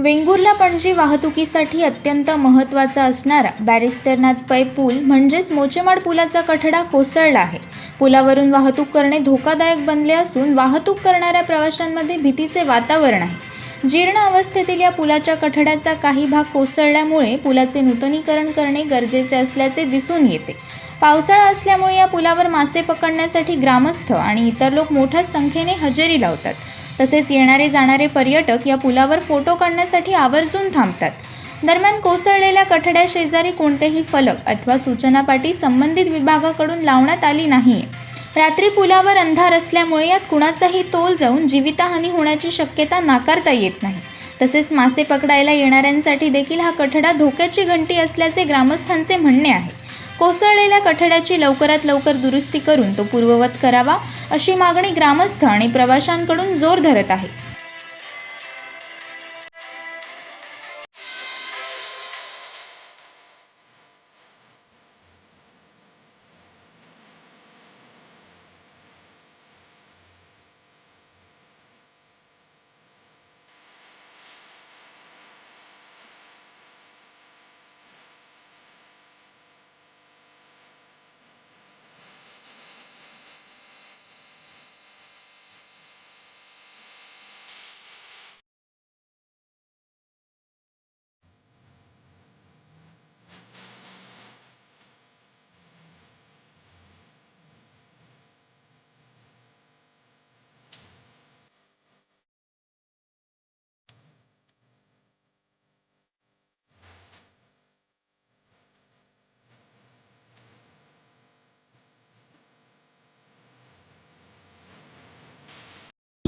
वेंगुर्ला पणजी वाहतुकीसाठी अत्यंत महत्त्वाचा असणारा बॅरिस्टरनाथ पै पूल म्हणजेच मोचेमाड पुलाचा कठडा कोसळला आहे. पुलावरून वाहतूक करणे धोकादायक बनले असून वाहतूक करणाऱ्या प्रवाशांमध्ये भीतीचे वातावरण आहे. जीर्ण अवस्थेतील या पुलाच्या कठड्याचा काही भाग कोसळल्यामुळे पुलाचे नूतनीकरण करणे गरजेचे असल्याचे दिसून येते. पावसाळा असल्यामुळे या पुलावर मासे पकडण्यासाठी ग्रामस्थ आणि इतर लोक मोठ्या संख्येने हजेरी लावतात. तसेच येणारे जाणारे पर्यटक या पुलावर फोटो काढण्यासाठी आवर्जून थांबतात. दरम्यान कोसळलेल्या कठड्या शेजारी कोणतेही फलक अथवा सूचनापाटी संबंधित विभागाकडून लावण्यात आली नाही. रात्री पुलावर अंधार असल्यामुळे यात कुणाचाही तोल जाऊन जीवितहानी होण्याची शक्यता नाकारता येत नाही. तसेच मासे पकडायला येणाऱ्यांसाठी देखील हा कठडा धोक्याची घंटी असल्याचे ग्रामस्थांचे म्हणणे आहे. कोसळलेल्या कठड्याची लवकरात लवकर दुरुस्ती करून तो पूर्ववत करावा अशी मागणी ग्रामस्थ आणि प्रवाशांकडून जोर धरत आहे.